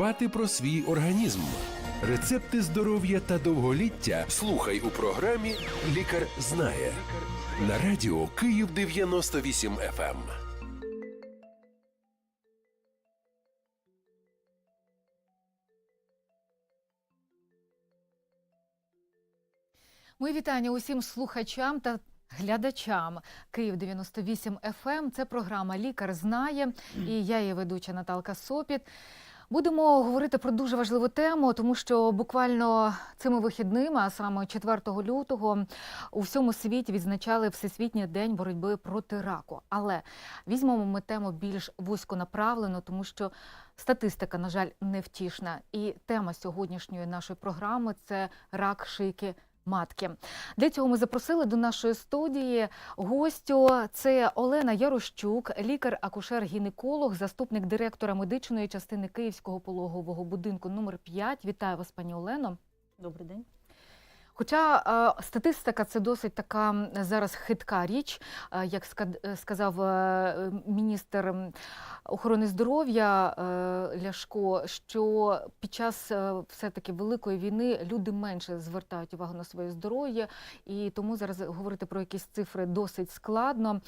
дбати про свій організм. Рецепти здоров'я та довголіття слухай у програмі Лікар знає на радіо Київ 98 FM. Мої вітання усім слухачам та глядачам Київ 98 FM. Це програма Лікар знає і я її ведуча Наталка Сопіт. Будемо говорити про дуже важливу тему, тому що буквально цими вихідними, а саме 4 лютого, у всьому світі відзначали Всесвітній день боротьби проти раку. Але візьмемо ми тему більш вузько направлено, тому що статистика, на жаль, невтішна. І тема сьогоднішньої нашої програми це рак шийки матки. Для цього ми запросили до нашої студії гостю. Це Олена Ярощук, лікар-акушер-гінеколог, заступник директора медичної частини Київського пологового будинку номер 5 Вітаю вас, пані Олено. Добрий день. Хоча е, статистика це досить така зараз хитка річ, Е, як е, сказав міністр охорони здоров'я Ляшко, що під час все-таки великої війни люди менше звертають увагу на своє здоров'я, і тому зараз говорити про якісь цифри досить складно.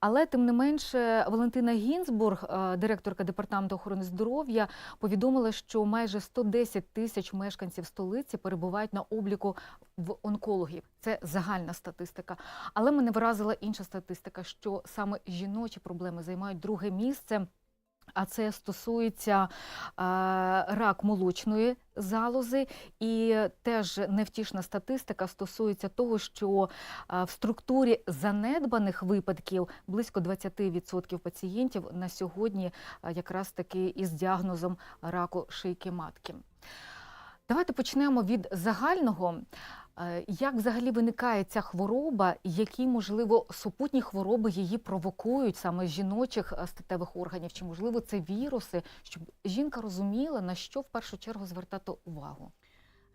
Але тим не менше, Валентина Гінзбург, директорка департаменту охорони здоров'я, повідомила, що майже 110 тисяч мешканців столиці перебувають на обліку в онкологів. Це загальна статистика. Але мене вразила інша статистика, що саме жіночі проблеми займають друге місце. А це стосується е, рак молочної залози, і теж невтішна статистика стосується того, що е, в структурі занедбаних випадків близько 20% пацієнтів на сьогодні е, якраз таки із діагнозом раку шийки матки. Давайте почнемо від загального. Е, Як взагалі виникає ця хвороба, які, можливо, супутні хвороби її провокують саме з жіночих е, статевих органів? Чи можливо це віруси, щоб жінка розуміла, на що в першу чергу звертати увагу?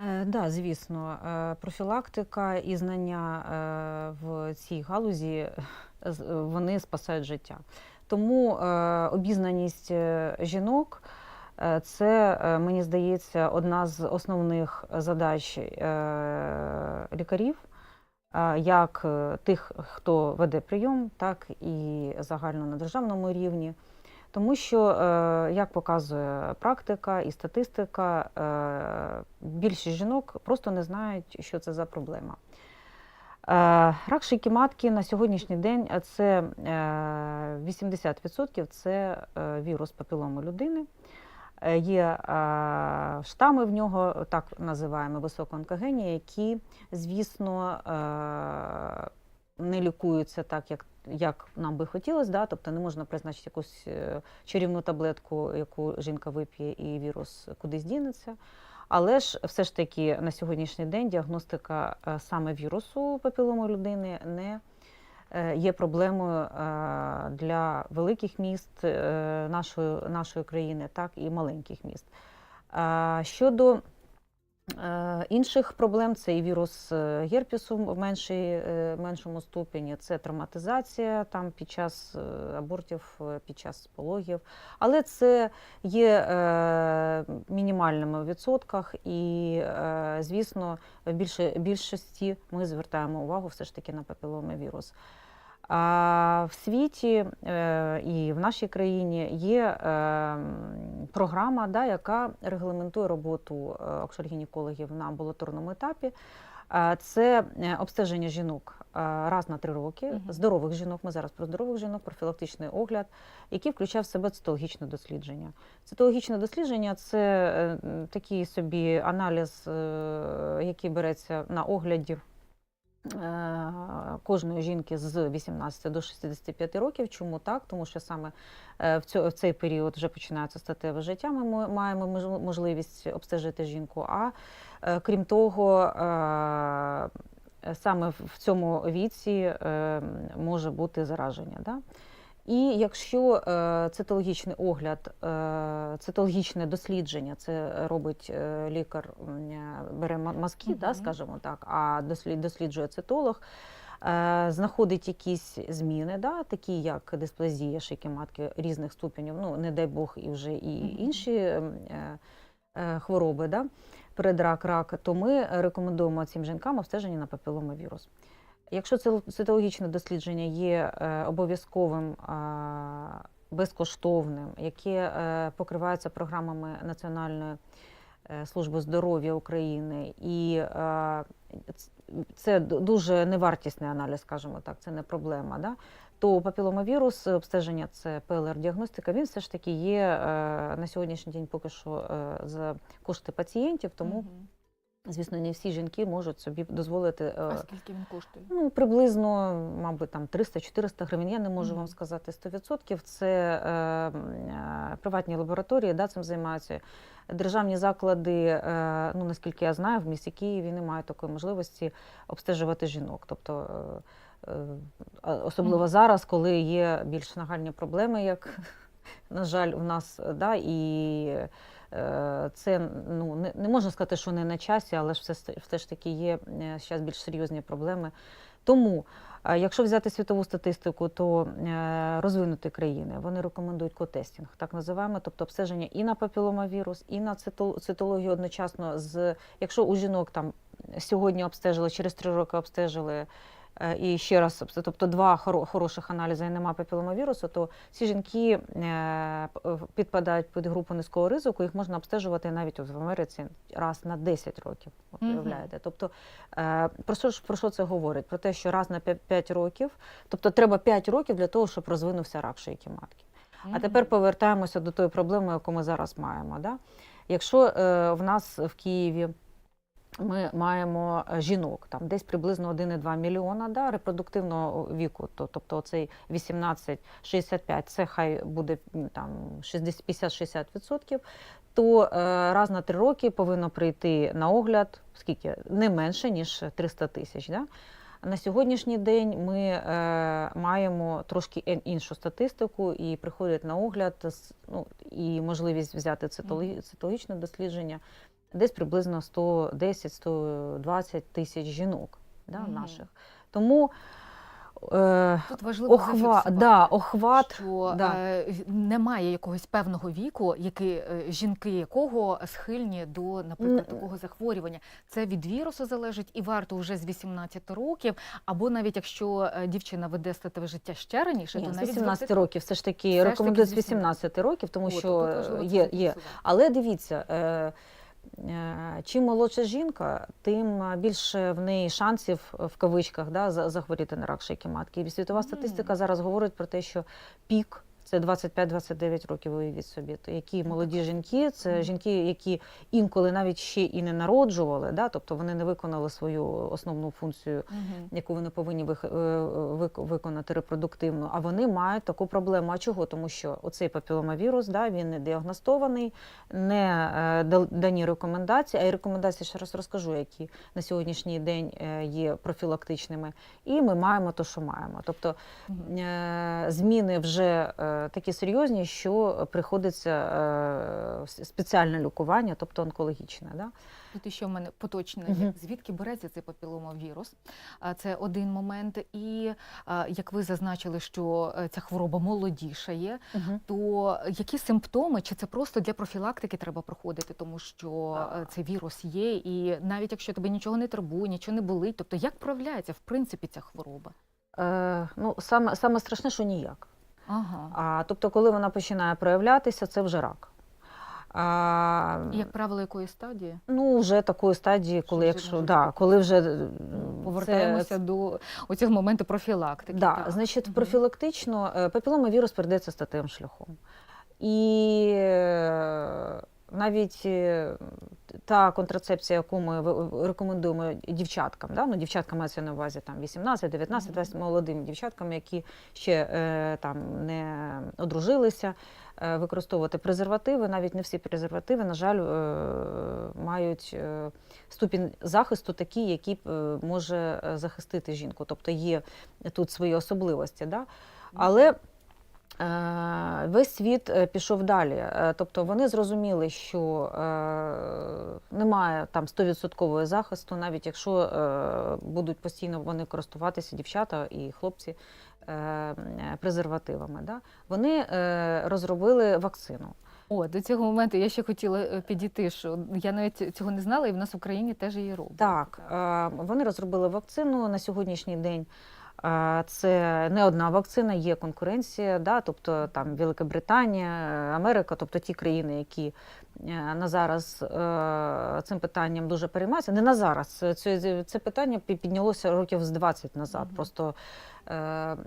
Е, да, звісно, профілактика і знання в цій галузі вони спасають життя. Тому обізнаність жінок це, е, мені здається, одна з основних задач е, лікарів. е, Як е, тих, хто веде прийом, так і загально на державному рівні. Тому що, е, як показує практика і статистика, е, більшість жінок просто не знають, що це за проблема. Е, Рак шийки матки на сьогоднішній день е, це е, 80% це е, вірус папіломи людини. Е, Є е, штами в нього, так називаємо високоонкогенні, які, звісно, е, не лікуються так, як, як нам би хотілося. Да? Тобто не можна призначити якусь чарівну таблетку, яку жінка вип'є, і вірус кудись дінеться. Але ж все ж таки на сьогоднішній день діагностика саме вірусу папілому людини не є проблемою е, для великих міст е, нашої, нашої країни, так і маленьких міст. Е, Щодо е, інших проблем, це і вірус е, герпесу в меншій, е, меншому ступені, це травматизація там під час е, абортів, е, під час пологів. Але це є е, мінімальними в відсотках, і, е, звісно, в більшості ми звертаємо увагу все ж таки на папіломовірус. А в світі е, і в нашій країні є е, програма, да, яка регламентує роботу е, акушер-гінекологів на амбулаторному етапі. Це обстеження жінок раз на три роки, здорових жінок. Ми зараз про здорових жінок, профілактичний огляд, який включав в себе цитологічне дослідження. Цитологічне дослідження це такий собі аналіз, який береться на огляді кожної жінки з 18 до 65 років. Чому так? Тому що саме е, в цей період вже починається статеве життя. Ми маємо можливість обстежити жінку. А е, крім того, е, саме в цьому віці е, може бути зараження. Да? І якщо е, цитологічний огляд, е, цитологічне дослідження, це робить е, лікар, бере ма- мазки, да, скажімо так, а дослід- досліджує цитолог. знаходить якісь зміни, да, такі як дисплазія шийки матки різних ступенів, ну не дай Бог, і вже і інші е, е, хвороби, да, передрак, рак, то ми рекомендуємо цим жінкам обстеження на папіломавірус. Якщо це цитологічне дослідження є е, обов'язковим, безкоштовним, яке е, покривається програмами Національної е, служби здоров'я України, і це дуже невартісний аналіз, скажімо так, це не проблема. Да? То папіломавірус, обстеження це ПЛР-діагностика, він все ж таки є на сьогоднішній день поки що за кошти пацієнтів, тому. Звісно, не всі жінки можуть собі дозволити. е, А скільки він коштує? Ну, приблизно, мабуть, там 300-400 гривень. Я не можу Мгм. вам сказати 100%. Це е, е, приватні лабораторії, да, цим займаються. Державні заклади, е, ну наскільки я знаю, в місті Києві не мають такої можливості обстежувати жінок. Тобто, е, е, особливо Мгм. зараз, коли є більш нагальні проблеми, як, на жаль, у нас, да, і це ну, не, не можна сказати, що не на часі, але ж все, все ж таки є зараз більш серйозні проблеми. Тому, е, якщо взяти світову статистику, то е, розвинуті країни вони рекомендують котестінг, так називаємо, тобто обстеження і на папіломавірус, і на цитол- цитологію одночасно з якщо у жінок там сьогодні обстежили, через три роки обстежили. Е, І ще раз, тобто два хоро- хороших аналізи і нема папіломавірусу, то ці жінки е, в- підпадають під групу низького ризику, їх можна обстежувати навіть в Америці раз на 10 років. От уявляєте. Тобто е, про що про що це говорить? Про те, що раз на 5 років, тобто треба 5 років для того, щоб розвинувся рак шийки матки. А тепер повертаємося до тої проблеми, яку ми зараз маємо. Да? Якщо е, в нас в Києві ми маємо е, жінок, там десь приблизно 1,2 мільйона да, репродуктивного віку, то, тобто цей 18-65, це хай буде там 60 50-60%, то е, раз на три роки повинно прийти на огляд, скільки? Не менше, ніж 300 тисяч. Да? На сьогоднішній день ми е, маємо трошки іншу статистику і приходять на огляд ну, і можливість взяти цитологі- цитологічне дослідження десь приблизно 110-120 тисяч жінок да, Мгм. наших. Тому е, Тут важливо охва, да, охват що да. е, немає якогось певного віку, який, е, жінки якого схильні до, наприклад, Н- такого захворювання. Це від вірусу залежить, і варто вже з 18 років, або навіть якщо е, дівчина веде статеве життя ще раніше, Ні, то з навіть 18 звертати- років все ж таки рекомендують з таки 18 років, тому От, що є, є. Але дивіться, е, чим молодша жінка, тим е, більше в неї шансів е, в кавичках да, захворіти на рак шийки матки. І світова статистика зараз говорить про те, що пік. Це 25-29 років, уявіть собі. То які Ну, молоді жінки, це жінки, які інколи навіть ще і не народжували, да? тобто вони не виконали свою основну функцію яку вони повинні е, виконати репродуктивно, а вони мають таку проблему. А чого? Тому що оцей папіломавірус, да, він не діагностований, не е, дані рекомендації, а й рекомендації, ще раз розкажу, які на сьогоднішній день е, є профілактичними. І ми маємо те, що маємо. Тобто зміни вже такі серйозні, що приходиться е, спеціальне лікування, тобто онкологічне. Да? Тут ще в мене поточне, Мгм. звідки береться цей папіломавірус. А, Це один момент. І як ви зазначили, що е, ця хвороба молодішає, то які симптоми, чи це просто для профілактики треба проходити, тому що е, цей вірус є, і навіть якщо тебе нічого не турбує, нічого не болить, тобто як проявляється в принципі ця хвороба? Е, ну, саме, саме страшне, що ніяк. Ага. А, тобто, коли вона починає проявлятися, це вже рак. А, як правило, якої стадії? ну, вже такої стадії, коли вже якщо вже да, коли вже Повертаємося це, до оцього моменту профілактики. да, так. значить, профілактично папіломовірус папіломавірус передається статевим шляхом. І е, навіть е, та контрацепція, яку ми рекомендуємо дівчаткам, да? ну, дівчатка мається на увазі там 18, 19, 20 молодим дівчаткам, які ще е, там не одружилися, е, використовувати презервативи. Навіть не всі презервативи, на жаль, е, мають ступінь захисту такий, який може захистити жінку. Тобто є тут свої особливості. Да? Але Весь світ е, пішов далі. Е, Тобто вони зрозуміли, що е, немає там 100% захисту, навіть якщо е, будуть постійно вони користуватися дівчата і хлопці е, е, презервативами. Да? Вони е, розробили вакцину. О, до цього моменту я ще хотіла е, підійти, що я навіть цього не знала, і в нас в Україні теж її роблять. Так, е, вони розробили вакцину на сьогоднішній день. Це не одна вакцина, є конкуренція, да, тобто там Велика Британія, Америка, тобто ті країни, які на зараз е, цим питанням дуже переймаються. Не на зараз. Це, це, питання піднялося років з 20 назад. Мгм. Просто е, е,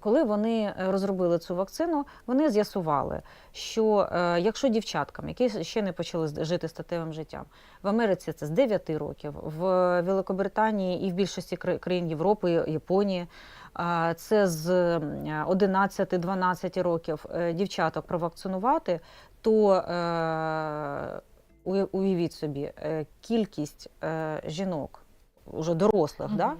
коли вони розробили цю вакцину, вони з'ясували, що е, якщо дівчаткам, які ще не почали жити статевим життям, в Америці це з 9 років, в Великобританії і в більшості кра- країн Європи, Японії. Це з 11-12 років е, дівчаток провакцинувати, то е, уявіть собі, е, кількість е, жінок, уже дорослих, да,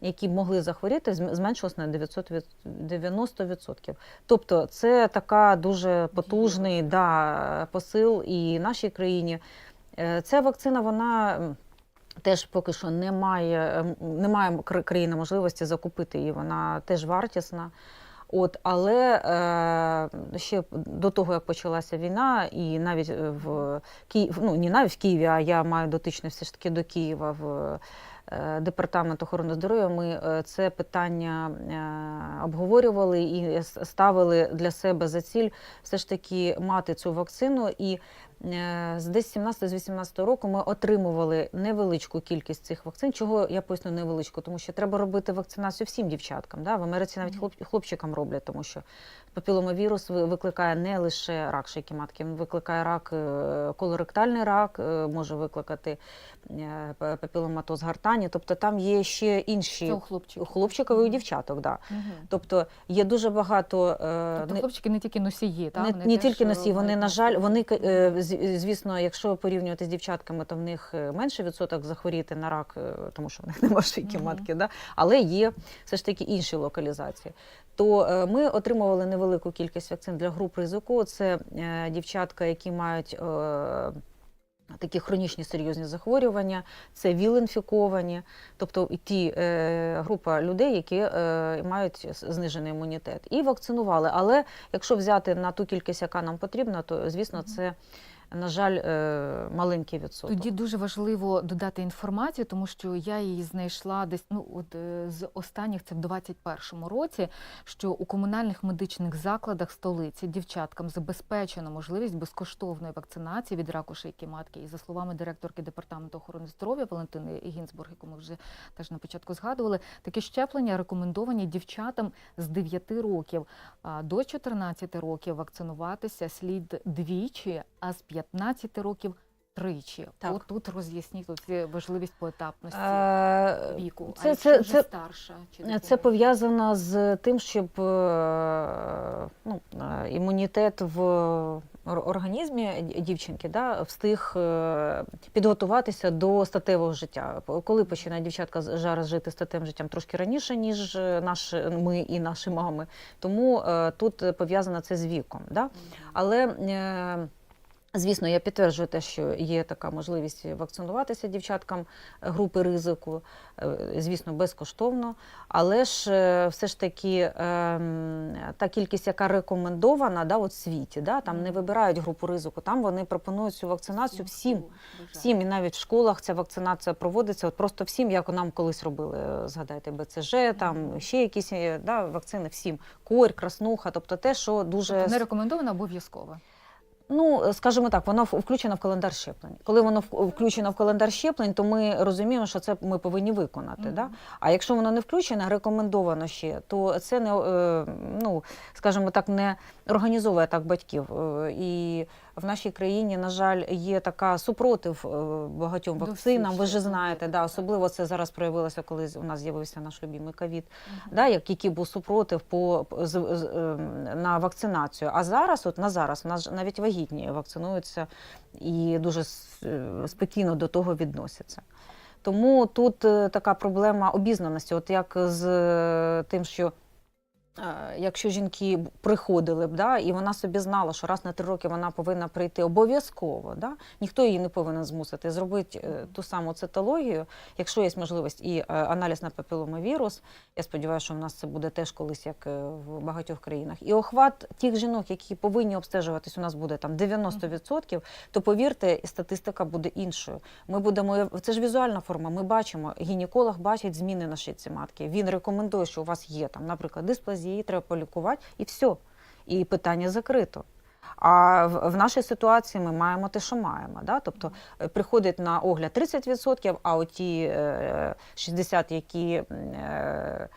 які б могли захворіти, зм- зменшилось на 900 від- 90%. Тобто це така дуже потужний да, посил і нашій країні. Ця вакцина, вона теж поки що не має, м, не має кра- країна можливості закупити її, вона теж вартісна. От, але е, ще до того, як почалася війна, і навіть е, в Києві, ну не навіть в Києві, а я маю дотичність все ж таки до Києва в е, департамент охорони здоров'я. Ми е, це питання е, обговорювали і ставили для себе за ціль все ж таки мати цю вакцину. І з десь 17-18 року ми отримували невеличку кількість цих вакцин. Чого я поясню невеличку, тому що треба робити вакцинацію всім дівчаткам. Да? В Америці навіть хлоп, хлопчикам роблять, тому що папіломавірус ви- викликає не лише рак шийки матки, він викликає рак, е, колоректальний рак, е, може викликати е, па- папіломатоз гортані. Тобто там є ще інші Це у хлопчиків. у хлопчиків і у дівчаток. Да. Мгм. Тобто є дуже багато Тобто не- хлопчики не тільки носії, так? не, Вони не тільки носії, вони, мають на жаль, вони, звісно, якщо порівнювати з дівчатками, то в них менше відсоток захворіти на рак, тому що в них немає шийки Мгм. матки, да? але є все ж таки інші локалізації. То е, ми отримували невелику кількість вакцин для груп ризику. Це е, дівчатка, які мають. е, Такі хронічні серйозні захворювання, це ВІЛ-інфіковані, тобто і ті е, група людей, які е, мають знижений імунітет, і вакцинували. Але якщо взяти на ту кількість, яка нам потрібна, то звісно, це на жаль е, маленький відсоток. Тоді дуже важливо додати інформацію, тому що я її знайшла десь ну от е, з останніх це в 21-му році. Що у комунальних медичних закладах столиці дівчаткам забезпечено можливість безкоштовної вакцинації від раку шийки матки. І за словами директорки департаменту охорони здоров'я Валентини Гінзбург, яку ми вже теж на початку згадували, такі щеплення рекомендовані дівчатам з 9 років а до 14 років вакцинуватися слід двічі, а з 15 років тричі. Так. От тут роз'ясніть оці важливість поетапності Е, віку. це- якщо це- вже це- старша чи Це дитина? пов'язано з тим, щоб е, ну, е, імунітет в організмі дівчинки да, встиг е, підготуватися до статевого життя. Коли починає дівчатка зараз жити статевим життям трошки раніше, ніж е, наші, ми і наші мами. Тому е, тут пов'язано це з віком. Да? Але е, звісно, я підтверджую те, що є така можливість вакцинуватися дівчаткам групи ризику, е, звісно, безкоштовно. Але ж е, все ж таки ем, та кількість, яка рекомендована да, от в світі, да, там не вибирають групу ризику, там вони пропонують цю вакцинацію всім. Всім і навіть в школах ця вакцинація проводиться. От просто всім, як нам колись робили. е, Згадайте, БЦЖ, там ще якісь е, да, вакцини всім. Корь, краснуха, тобто те, що дуже Тобто не рекомендовано обов'язково. Ну, скажімо так, воно включено в календар щеплень. Коли воно включено в календар щеплень, то ми розуміємо, що це ми повинні виконати. Мгм. Да? А якщо воно не включено, рекомендовано ще, то це не е, ну, скажімо так, не організовує так батьків. Е, І в нашій країні, на жаль, є така супротив е, багатьом вакцинам. Ви ж знаєте, да, особливо це зараз проявилося, коли у нас з'явився наш любимий ковід Мгм. да, як- який був супротив по, з, з, ем, на вакцинацію. А зараз, от на зараз, у нас навіть вагітні вакцинуються і дуже е, спокійно до того відносяться. Тому тут е, така проблема обізнаності, от як з е, тим, що е, якщо жінки приходили б, да, і вона собі знала, що раз на три роки вона повинна прийти обов'язково, да, ніхто її не повинен змусити зробити е, ту саму цитологію, якщо є можливість і е, аналіз на папіломавірус, я сподіваюся, що в нас це буде теж колись, як е, в багатьох країнах. І охват тих жінок, які повинні обстежуватись, у нас буде там 90%, то повірте, статистика буде іншою. Ми будемо це ж візуальна форма. Ми бачимо, гінеколог бачить зміни на шийці матки. Він рекомендує, що у вас є там, наприклад, дисплазія, її треба полікувати, і все. І питання закрито. А в, в нашій ситуації ми маємо те, що маємо. Да? Тобто е, приходить на огляд 30%, а оті е, 60%, які м, е,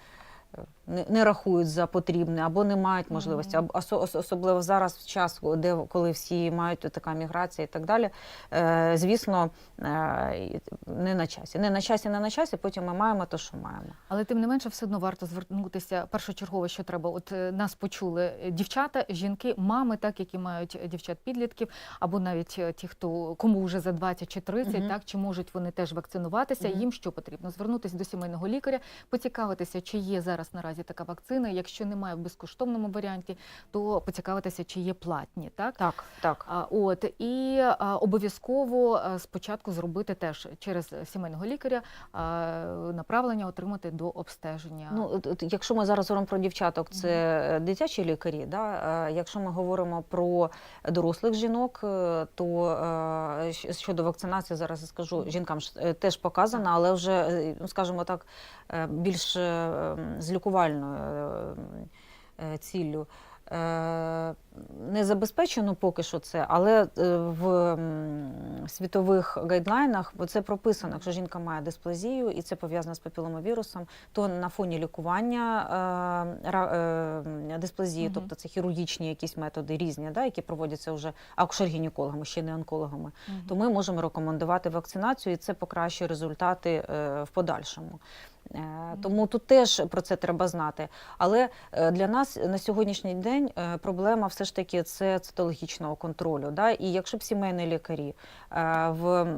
не, не рахують за потрібне або не мають можливості, або особливо зараз в час, де коли всі мають така міграція і так далі. Е, звісно, е, не на часі. Не на часі, не на часі. Потім ми маємо те, що маємо. Але тим не менше, все одно варто звернутися першочергово, що треба. От е, нас почули дівчата, жінки, мами, так які мають дівчат-підлітків, або навіть ті, хто кому вже за 20 чи 30, Мгм. так чи можуть вони теж вакцинуватися. Мгм. Їм що потрібно? Звернутися до сімейного лікаря, поцікавитися, чи є зараз наразі така вакцина. Якщо немає в безкоштовному варіанті, то поцікавитися, чи є платні, так. Так, так. А, От і а, обов'язково спочатку зробити теж через сімейного лікаря а, направлення отримати до обстеження. Ну, якщо ми зараз говоримо про дівчаток, це е, дитячі лікарі. Да? Е, Якщо ми говоримо про дорослих жінок, е, то е, щодо вакцинації, зараз я скажу, жінкам е, теж показано, але вже, е, ну, скажімо так, е, більш е, лікувальною е, е, ціллю. Не забезпечено поки що це, але е, в світових гайдлайнах це прописано, якщо жінка має дисплазію і це пов'язано з папіломавірусом, то на фоні лікування е, е, дисплазії, Мгм. тобто це хірургічні якісь методи різні, да, які проводяться вже акушер-гінекологами, ще не онкологами, Мгм. то ми можемо рекомендувати вакцинацію, і це покращує результати в подальшому. Тому тут теж про це треба знати. Але для нас на сьогоднішній день проблема все ж таки це цитологічного контролю. Да? І якщо б сімейні лікарі е, в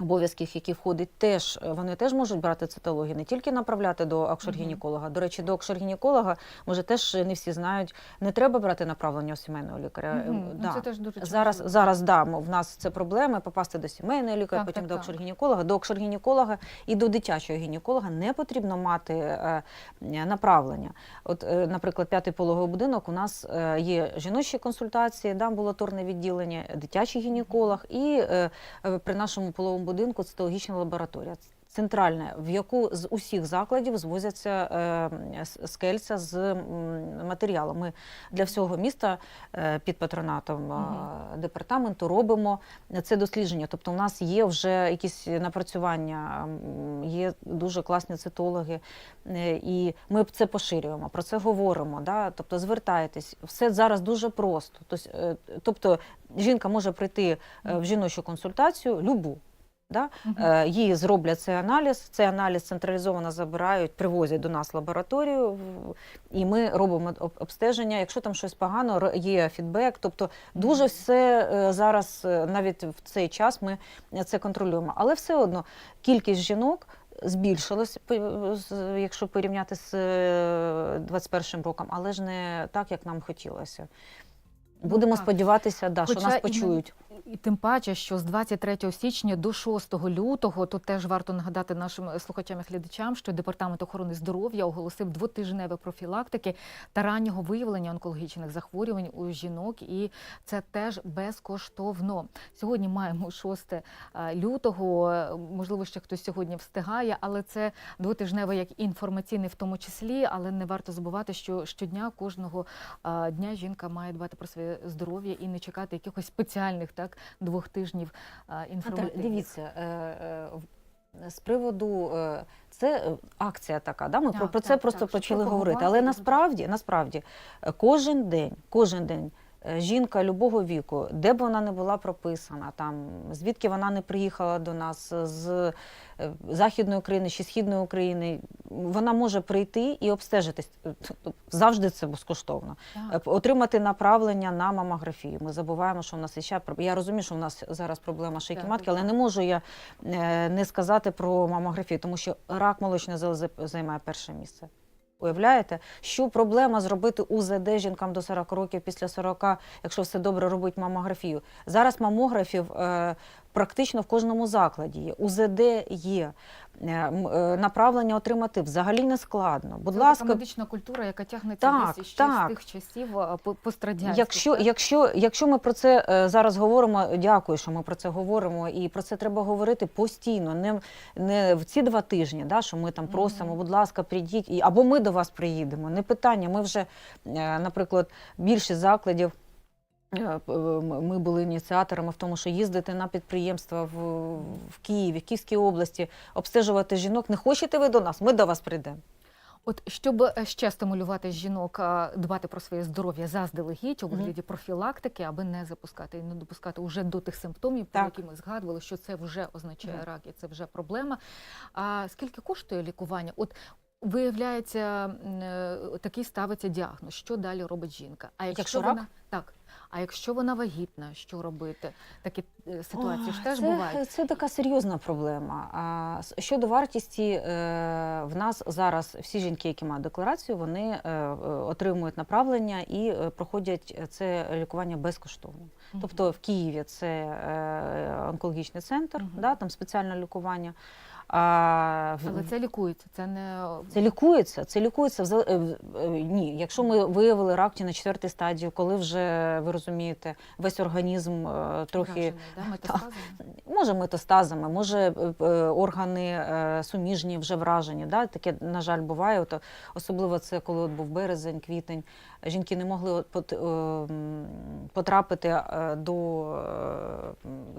обов'язків, які входять, теж е, вони теж можуть брати цитологію, не тільки направляти до акушер-гінеколога. До речі, до акушер-гінеколога, може, теж не всі знають, не треба брати направлення у сімейного лікаря. Е, Ну, да. Це теж дуже Зараз, зараз да, в нас це проблеми попасти до сімейного лікаря, Так, потім так, до так. акушер-гінеколога. До акушер-гінеколога і до дитячого гінеколога не потрібно мати е, направлення. От, наприклад, п'ятий пологовий будинок у нас є жіночі консультації, да, амбулаторне відділення, дитячий гінеколог і при нашому пологовому будинку цитологічна лабораторія. Центральна, в яку з усіх закладів звозяться е, скельця з м, матеріалом. Ми для всього міста е, під патронатом е, департаменту робимо це дослідження. Тобто, у нас є вже якісь напрацювання, є дуже класні цитологи, е, і ми це поширюємо, про це говоримо. Да? Тобто, звертайтесь, все зараз дуже просто. Тобто, е, тобто жінка може прийти е, в жіночу консультацію, любу. Да? Е, Їй зроблять цей аналіз. Цей аналіз централізовано забирають, привозять до нас лабораторію, і ми робимо обстеження. Якщо там щось погано, є фідбек. Тобто дуже все е, зараз, е, навіть в цей час, ми це контролюємо. Але все одно кількість жінок. Збільшилось, якщо порівняти з е, 21 роком, але ж не так, як нам хотілося. Ну, Будемо так. сподіватися, да, що нас почують. І тим паче, що з 23 січня до 6 лютого, тут теж варто нагадати нашим слухачам і глядачам, що департамент охорони здоров'я оголосив двотижневі профілактики та раннього виявлення онкологічних захворювань у жінок, і це теж безкоштовно. Сьогодні маємо 6 е, лютого. е, Можливо, ще хтось сьогодні встигає, але це двотижневий як інформаційний, в тому числі. Але не варто забувати, що щодня кожного е, дня жінка має дбати про своє здоров'я і не чекати якихось спеціальних так двох тижнів е, дивіться, е, е, з приводу це акція така. Да? Ми Так, про, про так, це просто так, почали говорити. Але насправді, насправді, кожен день, кожен день. Е, Жінка любого віку, де б вона не була прописана, там звідки вона не приїхала до нас з е, західної України чи східної України, вона може прийти і обстежитись. Тобто Завжди це безкоштовно. Так. Е, отримати направлення на мамографію. Ми забуваємо, що в нас ще про- я розумію, що в нас зараз проблема шийки Так, матки, але так. не можу я е, не сказати про мамографію, тому що рак молочної залози займає перше місце. Уявляєте, що проблема зробити УЗД жінкам до 40 років після 40, якщо все добре робить мамографію. Зараз мамографів е, практично в кожному закладі є. УЗД є. Е, е, направлення отримати взагалі не складно. Будь Це ласка, така медична культура, яка тягнеться Так, десь ще так. з тих часів по- пострадянських. Якщо, так? якщо, якщо ми про це е, зараз говоримо, дякую, що ми про це говоримо, і про це треба говорити постійно, не, не в ці два тижні, да, що ми там просимо, Мгм. будь ласка, прийдіть, і, або ми до вас приїдемо. Не питання. Ми вже, е, наприклад, більшість закладів. Е, м- Ми були ініціаторами в тому, що їздити на підприємства в, в Києві, в Київській області, обстежувати жінок. Не хочете ви до нас? Ми до вас прийдемо. От щоб е, ще стимулювати жінок дбати про своє здоров'я заздалегідь у вигляді профілактики, аби не запускати і не допускати уже до тих симптомів, про які ми згадували, що це вже означає Так. рак і це вже проблема. А скільки коштує лікування? От виявляється, е, такий ставиться діагноз, що далі робить жінка. А якщо, Якщо вона рак? так. А якщо вона вагітна, що робити? Такі е, ситуації ж теж це, бувають. Це така серйозна проблема. А щодо вартісті, е, в нас зараз всі жінки, які мають декларацію, вони е, отримують направлення і проходять це лікування безкоштовно. Мгм. Тобто в Києві це онкологічний центр, Мгм. да, там спеціальне лікування. А, Але це лікується, це не це лікується, це лікується е, в- е, ні. Якщо ми виявили рак чи на четвертій стадії, коли вже ви розумієте, весь організм е, трохи вражений, да, метастазами? Може метастазами, може органи суміжні вже вражені. Да? Таке, на жаль, буває. От, особливо це коли от був березень, квітень. Жінки не могли е, потрапити е, до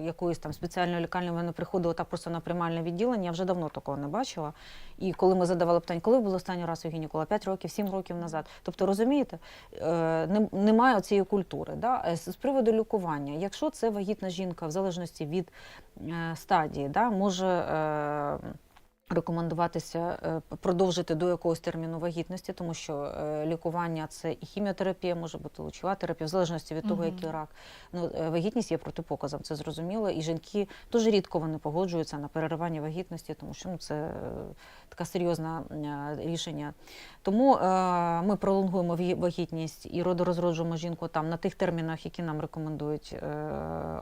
е, якоїсь там спеціальної лікарні. Вони приходили так просто на приймальне відділення. Я вже давно такого не бачила. І коли ми задавали питання, коли ви були останній раз у гінеколога? 5 років, 7 років назад. Тобто, розумієте, немає цієї культури. Да? З приводу лікування, якщо це вагітна жінка, в залежності від стадії, да, може рекомендуватися е, продовжити до якогось терміну вагітності, тому що е, лікування це і хіміотерапія, може бути лучова терапія, в залежності від того, Мгм. який рак. Ну, е, вагітність є протипоказом, це зрозуміло. І жінки дуже рідко вони погоджуються на переривання вагітності, тому що ну, це таке серйозне е, рішення. Тому е, ми пролонгуємо вагі- вагітність і родорозроджуємо жінку там на тих термінах, які нам рекомендують е,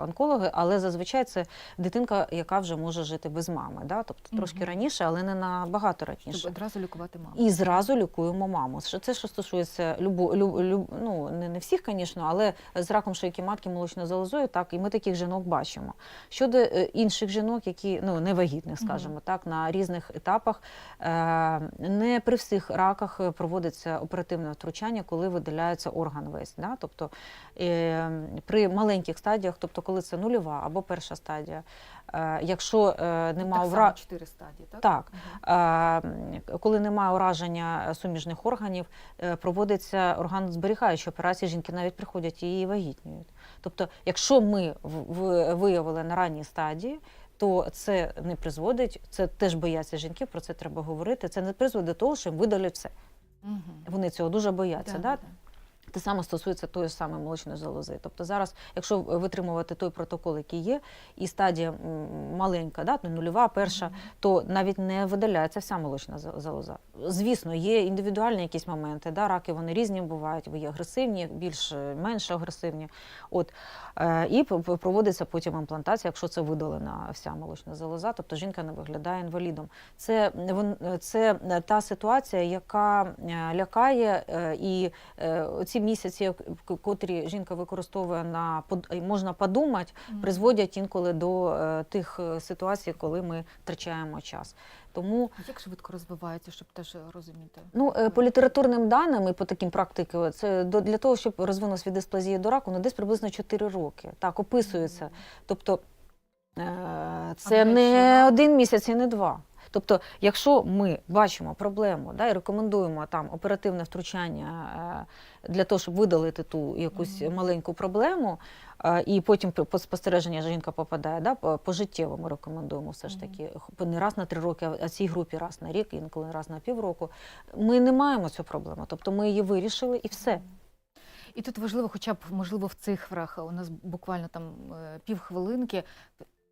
онкологи, але зазвичай це дитинка, яка вже може жити без мами. Да? Тобто трошки Мгм. раніше, але не набагато раніше. Щоб одразу лікувати маму. І зразу лікуємо маму. Це що стосується любу, люб, люб, ну не, не всіх, звісно, але з раком шийки матки молочною залозою, так і ми таких жінок бачимо. Щодо е, інших жінок, які ну невагітних, скажімо так, на різних етапах, е, не при всіх раках е, проводиться оперативне втручання, коли видаляється орган весь. Да? Тобто при маленьких стадіях, тобто коли це нульова або перша стадія, якщо е, немає вра... чотири стадії, так? Так. Е, Коли немає ураження суміжних органів, е, проводиться органозберігаючі операції, жінки навіть приходять і вагітнюють. Тобто, якщо ми виявили на ранній стадії, то це не призводить, це теж бояться жінки, про це треба говорити. Це не призводить до того, що їм видалять все. Мгм. Вони цього дуже бояться. Да, да, да. Те саме стосується тої ж самої молочної залози. Тобто зараз, якщо витримувати той протокол, який є, і стадія маленька, да, ну, нульова, перша, то навіть не видаляється вся молочна залоза. Звісно, є індивідуальні якісь моменти. Да, раки вони різні бувають, є агресивні, більш е, менш агресивні. От, е, і проводиться потім імплантація, якщо це видалена вся молочна залоза, тобто жінка не виглядає інвалідом. Це, це та ситуація, яка е, лякає, е, і е, ці місяці, як- котрі жінка використовує на под- можна подумати, призводять інколи до е, тих е, ситуацій, коли ми втрачаємо час. Тому А Як швидко розвивається, щоб теж розуміти? ну, е, по літературним даним і по таким практикам, це для того, щоб розвинувся від дисплазії до раку, ну десь приблизно 4 роки. Так, описується. Тобто е, це А не один місяць і не два. Тобто, якщо ми бачимо проблему да, і рекомендуємо там оперативне втручання е, для того, щоб видалити ту якусь маленьку проблему, е, і потім по спостереження жінка попадає, да, по- пожиттєво ми рекомендуємо все ж таки не раз на три роки, а цій групі раз на рік, інколи раз на півроку. Ми не маємо цю проблему. Тобто ми її вирішили і все. І тут важливо, хоча б можливо в цифрах, у нас буквально там е, півхвилинки.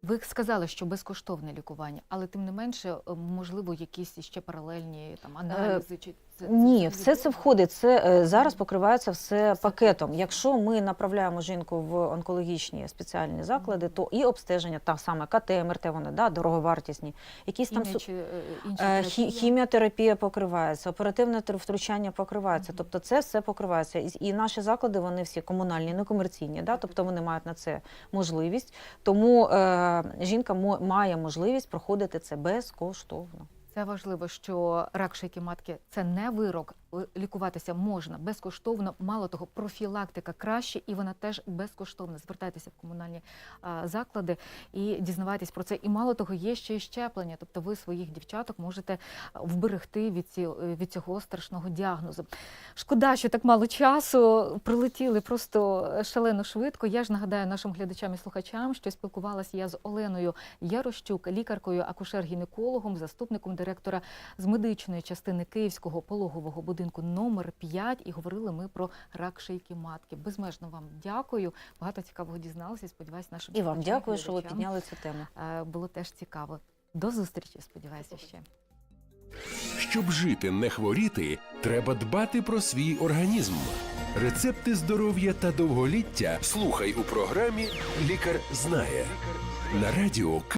Ви сказали, що безкоштовне лікування, але тим не менше, е, можливо, якісь ще паралельні там аналізи чи Це- Ні, все це входить. Це е, зараз покривається все пакетом. Якщо ми направляємо жінку в онкологічні спеціальні заклади, то і обстеження, та саме КТ, МРТ, вони да, дороговартісні. Якісь там Хімія чи, е, Е, хі- терапія? Хіміотерапія покривається, оперативне тер- втручання покривається. Тобто це все покривається. І, і наші заклади вони всі комунальні, не комерційні, да? тобто вони мають на це можливість. Тому е, жінка мо- має можливість проходити це безкоштовно. Це важливо, що рак шийки матки це не вирок. Лікуватися можна безкоштовно. Мало того, профілактика краще, і вона теж безкоштовна. Звертайтеся в комунальні а, заклади і дізнавайтесь про це. І мало того, є ще й щеплення. Тобто, ви своїх дівчаток можете вберегти від, ці, від цього страшного діагнозу. Шкода, що так мало часу. Прилетіли просто шалено швидко. Я ж нагадаю нашим глядачам і слухачам, що спілкувалася я з Оленою Ярощук, лікаркою, акушер-гінекологом, заступником директора з медичної частини Київського пологового будинку номер 5 і говорили ми про рак шийки матки. Безмежно вам дякую. Багато цікавого дізналися. Сподіваюся, нашим І вам дякую, що ви підняли цю тему. е, Було теж цікаво. До зустрічі. Сподіваюся, ще. Щоб жити, не хворіти, треба дбати про свій організм. Рецепти здоров'я та довголіття слухай у програмі Лікар знає на радіо